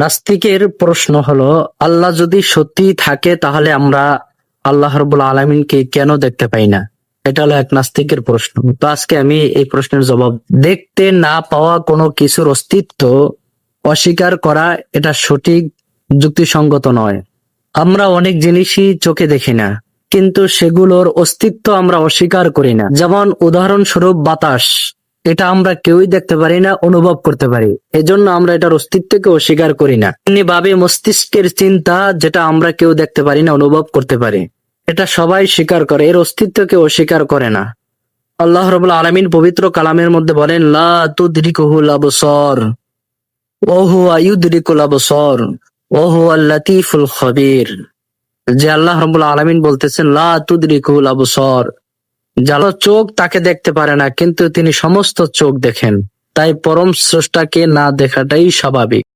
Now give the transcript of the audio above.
নাস্তিকের প্রশ্ন হলো, আল্লাহ যদি সত্যি থাকে, তাহলে আমরা আল্লাহ রবুল আলমিনকে কেন দেখতে পাই না? এটা হলো এক নাস্তিকের প্রশ্ন। তো আজকে আমি এই প্রশ্নের জবাব, দেখতে না পাওয়া কোনো কিছুর অস্তিত্ব অস্বীকার করা এটা সঠিক যুক্তিসঙ্গত নয়। আমরা অনেক জিনিসই চোখে দেখি না, কিন্তু সেগুলোর অস্তিত্ব আমরা অস্বীকার করি না। যেমন উদাহরণস্বরূপ বাতাস। এটা আমরা কেউই দেখতে পারি না, অনুভব করতে পারি। এজন্য আমরা এটার অস্তিত্বকে অস্বীকার করি না। ভাবে মস্তিষ্কের চিন্তা যেটা আমরা কেউ দেখতে পারি না, অনুভব করতে পারি। এটা সবাই স্বীকার করে, এর অস্তিত্বকে অস্বীকার করে না। আল্লাহ রবুল্লা আলমিন পবিত্র কালামের মধ্যে বলেন, লা আবসর খবির। যে আল্লাহ রবুল্লা আলমিন বলতেছেন, লা তুদরিকুহুল আবসর যারা চোখ তাকে দেখতে পারে না, কিন্তু তিনি সমস্ত চোখ দেখেন। তাই পরম স্রষ্টাকে না দেখাটাই স্বাভাবিক।